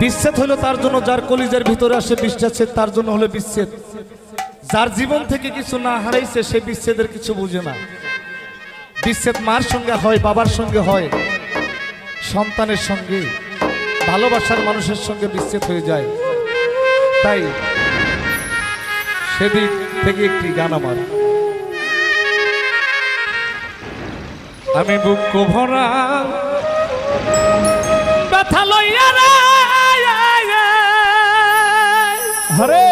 বিচ্ছেদ হলো তার জন্য, যার কলিজের ভিতরে আসে বিচ্ছেদ তার জন্য হলো বিচ্ছেদ। যার জীবন থেকে কিছু না হারাইছে, সে বিচ্ছেদের কিছু বুঝে না। বিচ্ছেদ মার সঙ্গে হয়, বাবার সঙ্গে হয়, সন্তানের সঙ্গে। ভালোবাসার মানুষের সঙ্গে বিচ্ছেদ হয়ে যায়। তাই সেদিক থেকে একটি গান আমার। আমি বুক ভরা হরে।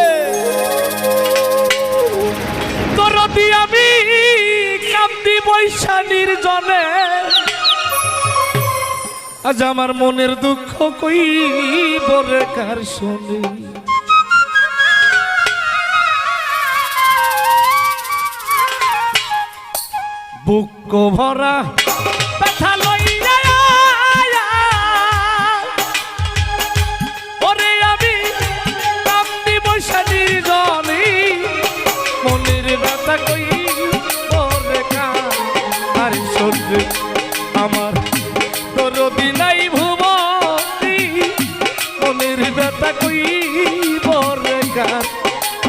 তোর দি আমি কান্দি বৈশানীর জনে। আজ আমার মনের দুঃখ কই বরে কার শুনি। বুক ভরা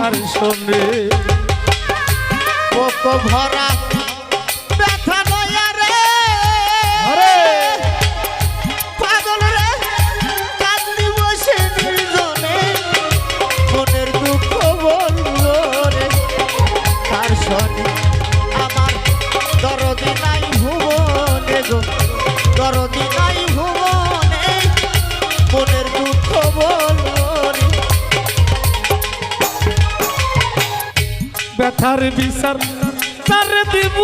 আর সঙ্গে কত ভরা ব্যথা লয়া রে। পাগল রে কান্দি বসে নির্জনে। মনের দুঃখ বলল রে তার শনি ব্যথার বিচার তার দিব।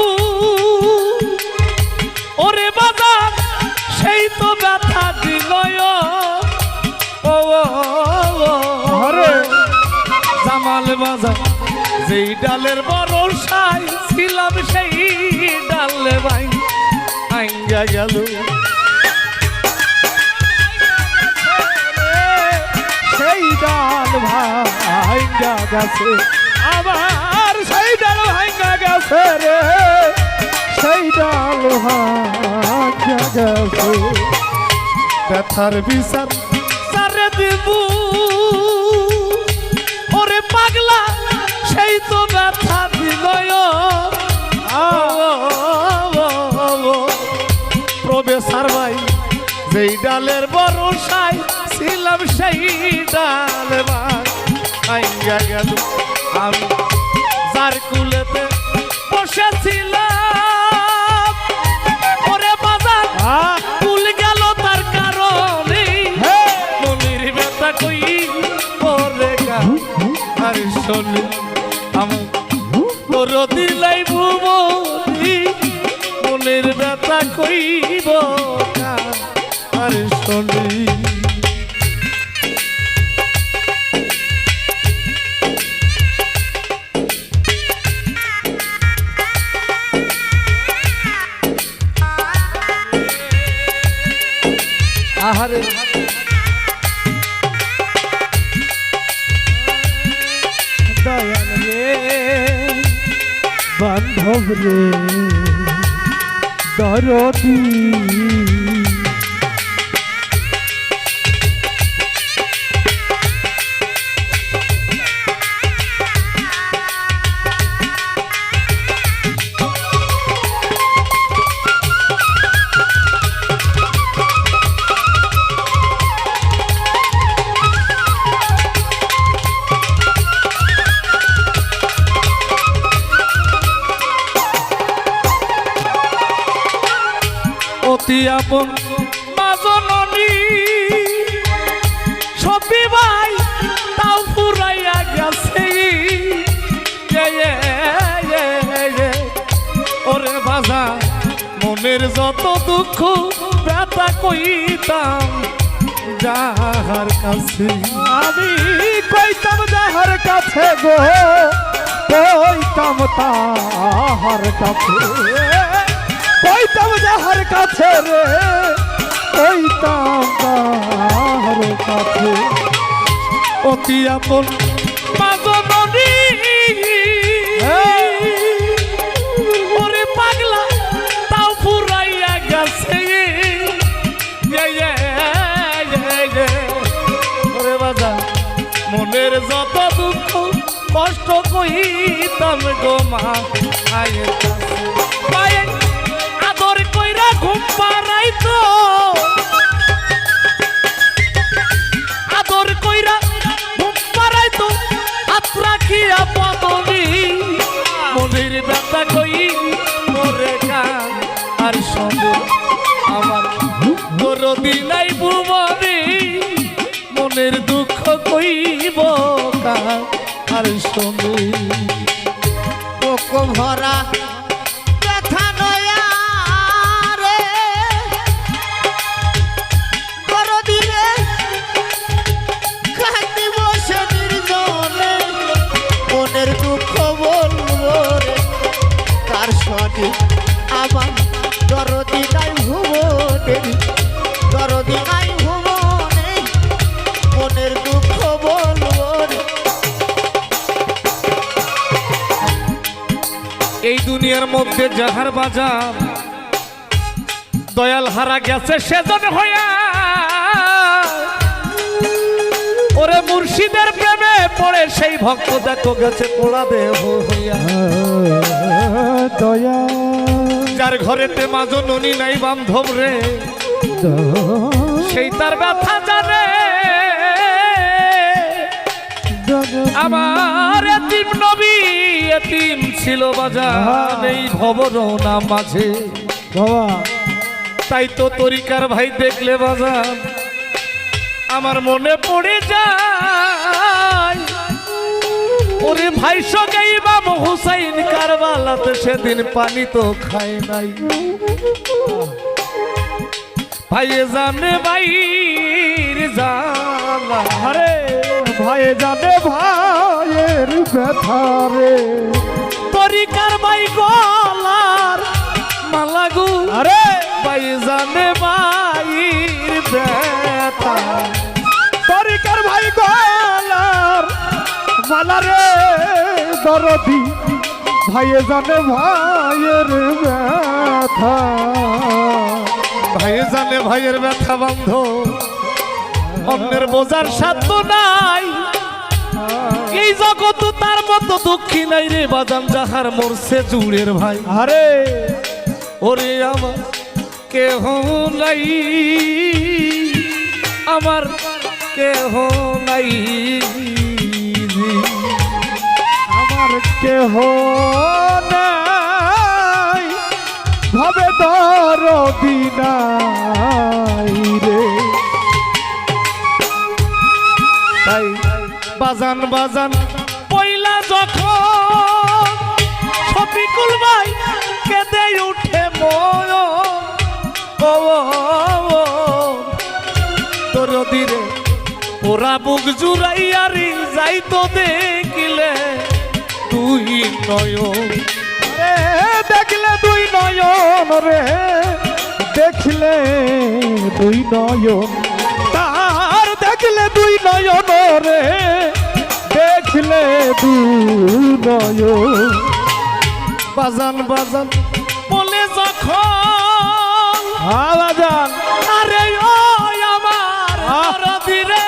ওরে বাজার সেই তো ব্যথা দিল জামাল বাজার যেই ডালের বড় সাই ছিলাম সেই ডালে ভাই। আইঙ্গা গেল। সেই ডাল ভাইঙ্গা গেছে। আবার গেছে সেই ডাল ভাইঙ্গা গেছে। ব্যথার সারে দিব। ওরে পাগলা, সেই তো ব্যথা দিল প্রবেশার ভাই, যেই ডালের বড় সাই ছিলাম সেই ডাল ভাইঙ্গা গেল, আমি বসেছিলাম আহারে দয়াল বান্ধব রে দরদি। আপন মাজননী সবি ভাই, তাও ফুরাইয়া গেছে। ওরে বাজা, মনের যত দুঃখ ব্যথা কইতাম, যাহার কাছে। আমি কইতাম, যাহার কাছে গো, কইতাম তাহার কাছে। অতি আপন। মাজননী ওরে পাগলা তাও ফুরাইয়া গেছে। এ, এ, এ, এ, মনের যত দুঃখ কষ্ট কইতাম গো মা। আদর কইরা ঘুম দরদি নাই ভুবনে মনের দুঃখ কইব কার? সঙ্গে ভরা আমার দরদি নাই ভুবনে। দরদি নাই ভুবনে মনের দুঃখ বলব এই দুনিয়ার মধ্যে যাহার বাজার দয়াল হারা গেছে সেজন হইয়া। ওরে মুর্শিদের প্রেমে পড়ে সেই ভক্ত দেখো গেছে পোড়া দেহ হইয়া। দয়া যার ঘরেতে মাঝো ননি নাই বান্ধব রে সেই তার ব্যথা জানে। আমার এতিম নবী এতিম ছিল বাজার এই ভবরনা মাঝে। বাবা। তাই তো তরিকার ভাই দেখলে বাজার। আমার মনে পড়ে যায় ওরে ভাই সঙ্গে ইমাম হুসাইন কারবালাতে সেদিন পানি তো খায় নাই। ভাই জানে ভাই জানা আরে ভাই জানে ভাইয়ের ব্যথা রে। তরিকার ভাই গলার মালাগু। আরে। ভাই জানে ভাইর ব্যথা তরিকার ভাই গলার মালা রে দরদি। ভাইয়ে জানে ভাইয়ের ব্যথা। ভাই জানে ভাইয়ের ব্যথা বন্ধ। অন্যের বোঝার সাধ্য নাই। এই জগৎ তার মতো দুঃখী নাই রে বাজান যাহার মরছে জুড়ের ভাই। আরে। ওরে আমার কেহ নাই। আমার কেহ নাই। আমার কেহ দরদি নাই রে তাই বাজান বাজান, পয়লা যখন শফিকুল ভাই কেঁদে উঠে ময় তোর দিরে ওরা বুক জুড়াইয়ারি যাই তো দেখিলে তুই নয় দেখলে দুই নয়ন রে। দেখলে দুই নয়ন, তার দেখলে দুই নয়ন রে। দেখলে দুই নয়ন। বাজান বাজান বলে যখন আবাজান আরে ও আমার রে।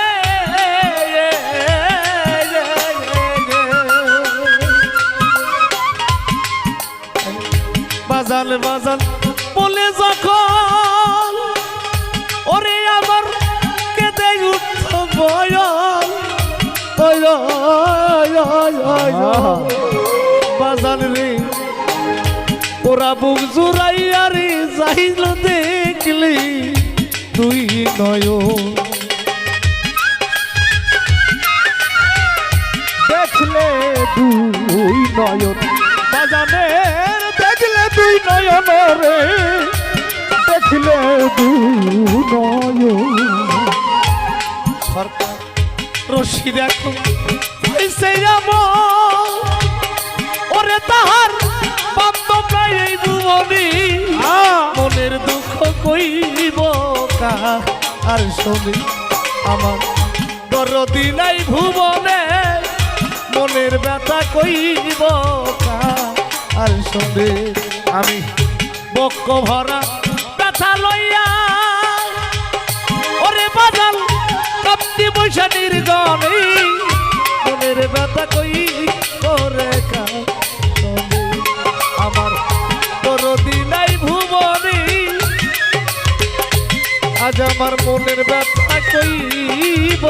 বাজান বাজান বাজান রে। ওরা বুক জুড়াইয়ারি যাইল দেখলি তুই নয় দেখলে দুই নয়ন। বাজানের দেখলে দুই নয়ন রে। দেখলে দুই নয়ন। রশি দেখো। ওরে তাহার বান্ধব নাই এই ভুবনি মনের দুঃখ কইব আর শোনে আমার দরদি নাই ভুবনে। মনের ব্যথা কইব আর শোনে আমি বক্ক ভরা ব্যথা লইয়া মিশা নির্গণী মনের ব্যথা কই করে আমার পরদি নাই ভুবনি, আজ আমার মনের ব্যথা কইব